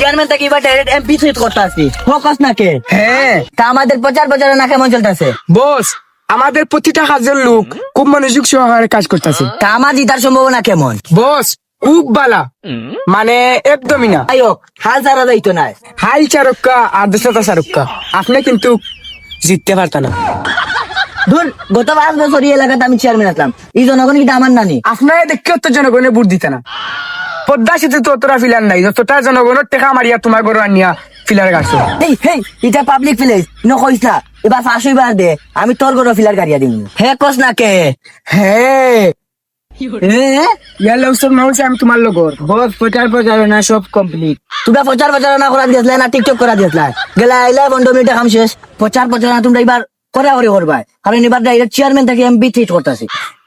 Chairman থেকে এবার direct MP করতে আসি ফোকাস হ্যাঁ। তা আমাদের প্রচার প্রচারে না কেমন চলতেছে? বস আমাদের প্রতিটা কাজের লোক খুব মনোযোগ সহকারে কাজ করতেছে। তা আমার জিতার সম্ভাবনা কেমন? বস খুব বালা। মানে একদমই না। হাল ছাড়া যাইতো না হাল চারক্কা আর দশটা চারক্কা আপনি কিন্তু জিততে পারত না। ধুর গত পাঁচ বছর এই এলাকাতে আমি চেয়ারম্যান আসলাম। এই জনগণ কিন্তু আমার নানি। আপনার দেখে তো জনগণে ভোট দিতে না। পদ্মা সেতু তো অতটা ফিলার নাই যতটা জনগণের টেকা মারিয়া তোমার ঘর আনিয়া ফিলার গাছ এই হেই এটা পাবলিক প্লেস নকইস না। এবার ফাঁস হইবার দে আমি তোর গরো ফিলার গাড়িয়া দিম হে কস না কে? হে। ইয়ার না হচ্ছে আমি তোমার লগর বস প্রচার প্রচারণা সব কমপ্লিট তোমরা প্রচার প্রচারণা করা দিয়েছিলে না টিকটক করা দিয়েছিলে গেলা আইলা পনেরো মিনিটে কাম শেষ। প্রচার প্রচারণা তোমরা এবার করা করে করবা কারণ এবার ডাইরেক্ট চেয়ারম্যান থেকে এমপি থিট করতেছি।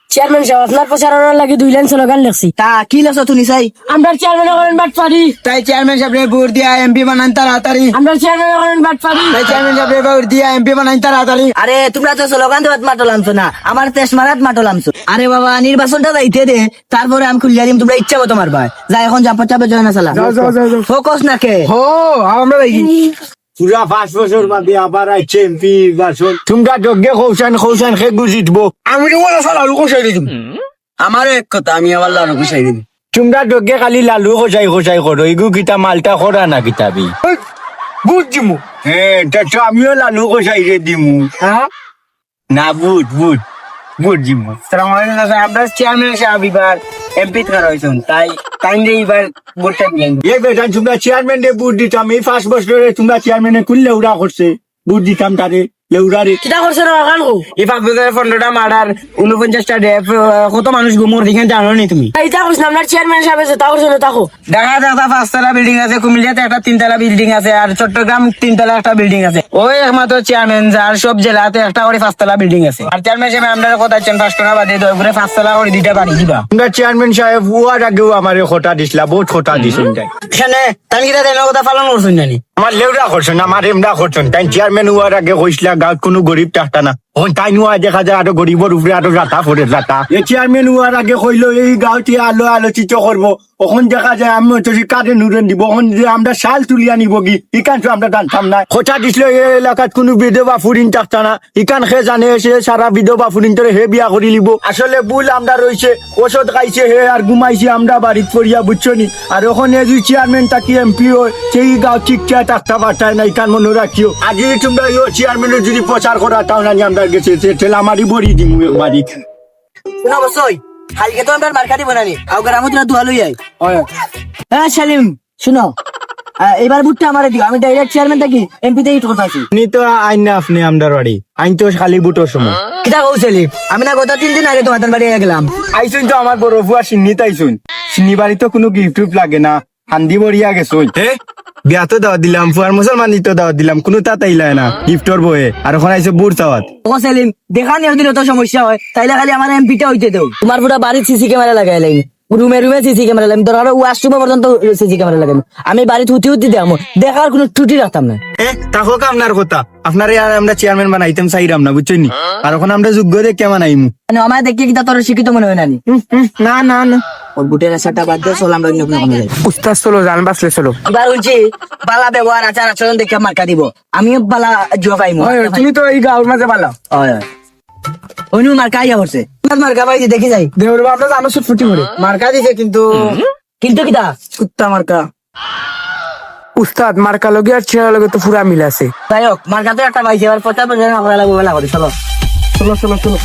চেয়ারম্যান সাহেব আপনার প্রচারণার লাগে দুই লাইন স্লোগান লেখছি। তা কি লেছো তুমি চাই? আমরা চেয়ারম্যান করেন বাট পারি। তাই চেয়ারম্যান সাহেব ভোট দিয়া এমপি বানান তাড়াতাড়ি। আমরা চেয়ারম্যান করেন বাট পারি। তাই চেয়ারম্যান সাহেব ভোট দিয়া এমপি বানান তাড়াতাড়ি। আরে তোমরা তো স্লোগান দেওয়াত মাটলামছো না। আমার তেস মারাত মাটলামছো আরে বাবা নির্বাচনটা যাইতে দে। তারপরে আমি খুলিয়া দিম তোমরা ইচ্ছা মতো মারবা। যা এখন যা পচা বেজয় না যাও। ফোকাস না কে হো আমরা দেখি। পুরা পাঁচ বছর বাদে আবার আইছে এমপি নির্বাচন। তোমরা যজ্ঞে কৌশান কৌশান সে গুজিতব আমি তো বলা সাল আলু কষাই আমার এক কথা আমি আবার লাড়ু গুছাই দিবি তোমরা যজ্ঞে খালি লালু খোঁচাই খোঁচাই করো। এগু কিতা মালটা করা না কিতাবি বুট দিমু। হ্যাঁ তো আমিও লালু খোঁচাই রে দিমু। হ্যাঁ না বুট বুট বুট দিমু। আমরা চেয়ারম্যান সাহেব এবার। এমপি থাকা হয়েছেন তাই তাই এবার ভোটটা দিলেন এ বেটা, তোমরা চেয়ারম্যান বুট দিতাম, এই ফার্স্ট বছরে তোমরা চেয়ারম্যানে কোন উড়া করছে বুট দিতাম তারে। লেউরা রে করছে না কান কো এই পাঁচ বছরে পনেরোটা মার্ডার উনপঞ্চাশটা ডেপ কত মানুষ গুমর দিকে জানো নি তুমি? এইটা করছ আপনার চেয়ারম্যান সাহেব আছে তা করছে না তাকো ঢাকা একটা পাঁচতলা বিল্ডিং আছে কুমিল্লাতে একটা তিনতলা বিল্ডিং আছে আর চট্টগ্রাম তিনতলা একটা বিল্ডিং আছে। ওই একমাত্র চেয়ারম্যান যার সব জেলাতে একটা করে পাঁচতলা বিল্ডিং আছে। আর চেয়ারম্যান সাহেব আমরা কথা চান পাঁচ টাকা বাদে দয় করে পাঁচতলা করে দুইটা বাড়ি দিবা তোমরা চেয়ারম্যান সাহেব উয়ার আগেও আমার খোটা দিছিলা বহুত খোটা দিছেন তাই এখানে তাই দেন কথা পালন করছেন জানি? আমার লেউরা করছেন, আমার এমরা করছেন। তাই চেয়ারম্যান হওয়ার আগে কইসলা, গাঁত কোনো গরিব টাকা না। দেখা যায় আরও গরিবর উপরে আরও রাতা পড়ে রাতা এই চেয়ারম্যান হওয়ার আগে কইলো এই গাঁওটি আলো আলোচিত করব ওখান দেখা যায় আমি তো কারে নুরেন দিব। ওখান যে আমরা শাল তুলিয়া নিব কি? ইকান তো আমরা জানতাম না কথা দিছিল এই এলাকাত কোনো বিধবা ফুরিন থাকতা না ইকান জানে সে সারা বিধবা ফুরিন তোরে হে বিয়া করি লিব আসলে ভুল আমরা রয়েছে। ওষুধ খাইছে হে আর ঘুমাইছে আমরা বাড়িত পড়িয়া বুঝছ নি আর ওখানে যদি চেয়ারম্যান তাকি এমপি হয় সেই গাঁও ঠিকঠাক থাকতে পারতায় না ইকান মনে রাখিও যদি তোমরা চেয়ারম্যানের যদি প্রচার করা তাও না আমরা গেছে ঠেলা মারি বড়ি দিম বাড়ি। শুনো অবশ্যই কালকে তো আমরা মার্কা দিব না দুয়া লই আই হ্যাঁ সেলিম শুনো। এবার বুটটা আমারে দিও আমি ডাইরেক্ট চেয়ারম্যান থাকি এমপি তে করতেছি আপনি তো আইন না আপনি আমদার বাড়ি। আইন তো খালি বুটোর সময়। কিটা কও সেলিম আমি না গত তিন দিন আগে তোমাদের বাড়ি গেলাম। আইসুন তো আমার বড় ফুয়া সিন্নি তাইছুন সিন্নি বাড়ি তো কোনো গিফট লাগে না। হান্দি মরিয়া গেছুন। হে বিয়া দাওয়াত দিলাম ফুয়ার মুসলমান তো দাওয়াত দিলাম কোনো তা তাইলাই না গিফটর বয়ে আর ওখানে আইসে বুড় চাওয়াত। ও সেলিম দেখা নিয়ে দিলে তো সমস্যা হয় তাইলে খালি আমার এমপিটা হইতে দেও। তোমার পুরো বাড়ির সিসি ক্যামেরা লাগাই লাগি রুমে রুমে সিসি ক্যামেরা লাগাই দরকার ওয়াশরুমে পর্যন্ত সিসি ক্যামেরা লাগাই আমি বাড়িতে হুতি হুতি দেয় দেখার কোনো ত্রুটি রাখতাম না। এ তাহোক আপনার কথা আপনার আর আমরা চেয়ারম্যান বানাইতাম চাইরাম না বুঝছেন নি? আর ওখানে আমরা যোগ্য দেখ কেমন আইমু মানে আমার দেখে কিটা তোর শিক্ষিত মনে হয় নানি না না না। ওর বুটের আশাটা বাদ দিয়ে অন্য কোনো কামে যাই। উস্তাদ চলো জান চলো। এবার বলছি বালা ব্যবহার আচার আচরণ দেখে মার্কা দিব। আমিও বালা তুমি তো এই মাঝে পালা অন্য মার্কা আইয়া পড়ছে। মার্কা দেখি যাই। দেউর বাপটা জানো সুট ফুটি করে? মার্কা দিছে কিন্তু কিন্তু কিটা? কুত্তা মার্কা। উস্তাদ মার্কা লগে আর চেহারা লগে তো পুরা মিল আছে। যাই হোক মার্কা তো একটা পাইছে এবার পচার পচার আমরা লাগবো বেলা করে চলো। চলো চলো চলো।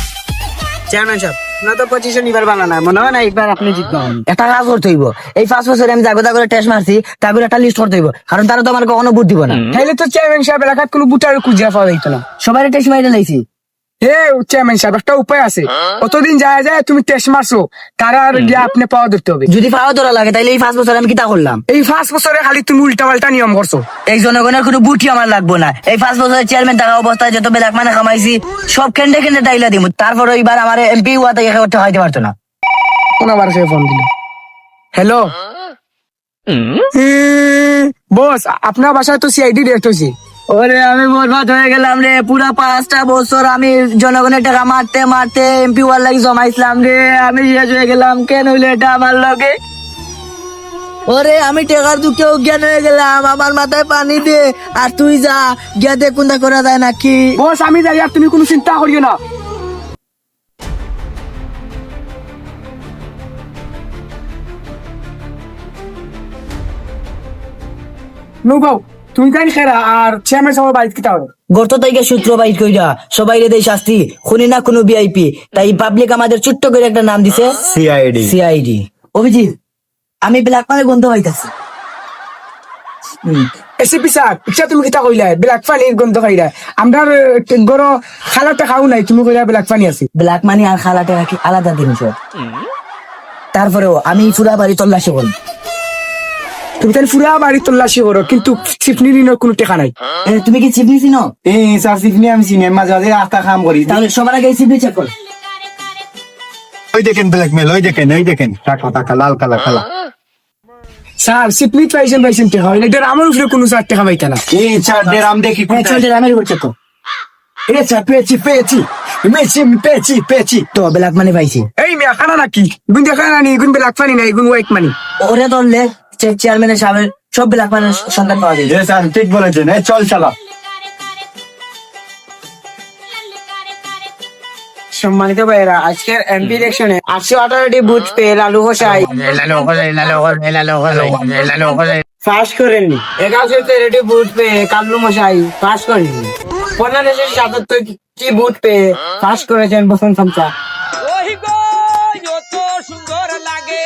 চেয়ারম্যান সাহেব। না তো পজিশন এবার বানানা মনে হয় না একবার আপনি জিতবেন। একটা কাজ করতে হইব এই পাঁচ বছরে আমি জাগো জাগো টেস্ট মারছি তারপরে একটা লিস্ট করতে হইব কারণ তারা তো আমার কখনো বুট দিব না। তাহলে তো চেয়ারম্যান সাহেব এলাকার কোনো বুটার খুঁজে পাওয়া যাইতো না। সবাই টেস্ট মাইরে লাইছি। হে চেয়ারম্যান সাহেব একটা উপায় আছে। কতদিন যায় যায় তুমি টেস্ট মারছো তারা আর গিয়ে আপনি পাওয়া ধরতে হবে। যদি পাওয়া ধরা লাগে তাইলে এই পাঁচ বছরে আমি কিতা করলাম? এই পাঁচ বছরে খালি তুমি উল্টা পাল্টা নিয়ম করছ। এই জনগণের কোনো বুটি আমার লাগবো না। এই পাঁচ বছরের চেয়ারম্যান থাকা অবস্থায় যত বেলাক মানে কামাইছি সব খেন্ডে খেন্ডে ডাইলা দিব তারপর এইবার আমার এমপি হওয়া থেকে করতে হইতে পারতো না। কোন সে ফোন দিল? হ্যালো বস আপনার বাসায় তো সিআইডি রেট হয়েছে ওরে, আমি বরবাদ হয়ে গেলাম রে। পুরা পাঁচটা বছর আমি জনগণের টাকা মারতে মারতে এমপি ওয়ার লাগি জমাইছিলাম রে। আমি শেষ হয়ে গেলাম। কেন হইল এটা আমার লগে? ওরে, আমি টেকার দুঃখে অজ্ঞান হয়ে গেলাম। আমার মাথায় পানি দে। আর তুই যা, গিয়া দে কোনটা করা যায় নাকি। বস, আমি যাই। আর তুমি কোনো চিন্তা করিও না। নৌকাও। তুমি জানি খেরা আর চেয়ারম্যান সবার বাড়িতে কিতা হবে গর্ত থেকে সূত্র বাইট কইরা সবাই রে দেই শাস্তি খুনি না কোনো ভিআইপি তাই পাবলিক আমাদের ছোট্ট করে একটা নাম দিছে সিআইডি সিআইডি অভিজিৎ আমি ব্ল্যাক মালে গন্ধ পাইতাছি। এসিপি স্যার ইচ্ছা তুমি কিতা কইলা? ব্ল্যাক গন্ধ খাইলা আমরা গরো খালাতে খাও নাই তুমি কইলা ব্ল্যাক পানি আছে। ব্ল্যাক মানি আর খালাটা কি আলাদা জিনিস তারপরেও আমি পুরা বাড়ি তল্লাশি করব তুমি তাহলে পুরা বাড়ি তল্লাশি করো কিন্তু চিপনি দিনের কোনো টেকা নাই। তুমি কি চিপনি চিনো? এই স্যার সিফনি আমি চিনি মাঝে মাঝে রাস্তা কাম করি। তাহলে সবার আগে চিপনি চেক কর। ওই দেখেন ব্ল্যাকমেল ওই দেখেন ওই দেখেন। টাকা টাকা লাল কালা কালা। স্যার চিপনি পাইছেন পাইছেন টেকা হইলে এটা আমার উপরে কোনো স্যার টেকা পাইতা না। এই স্যার দেরাম দেখি হ্যাঁ করছে তো এই স্যার পেয়েছি পেয়েছি। পেয়েছি পেয়েছি পেয়েছি। তো ব্ল্যাক মানি পাইছি। এই মেয়া খানা নাকি? গুন দেখা না নি গুন ব্ল্যাক পানি নাই গুন হোয়াইট মানি ওরে ধরলে চেয়ারম্যানের সামনে সব ব্ল্যাক মানের সন্ধান পাওয়া যায়। স্যার ঠিক বলেছেন। এই চল চালা সম্মানিত ভাইয়েরা আজকের এমপি ইলেকশনে আটশো আঠারোটি বুথ পেয়ে লালু হোসাই পাস করেননি। এগারোশো তেরোটি বুথ পেয়ে কাল্লু মশাই পাস করেননি। পনেরোশো সাতাত্তরটি বুথ পেয়ে পাস করেছেন বসন্ত সুন্দর লাগে।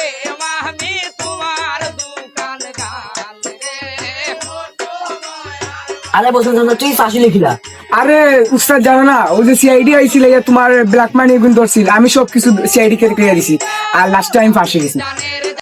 আরে বসুন তুই ফাঁসি লিখিলা আরে, উস্তাদ জানো না, ওই যে সিআইডি আইছিল তোমার ব্ল্যাক মানি গুণ ধরছিল, আমি সব কিছু সিআইডি কে দিছি, আর লাস্ট টাইম ফাঁসি গেছি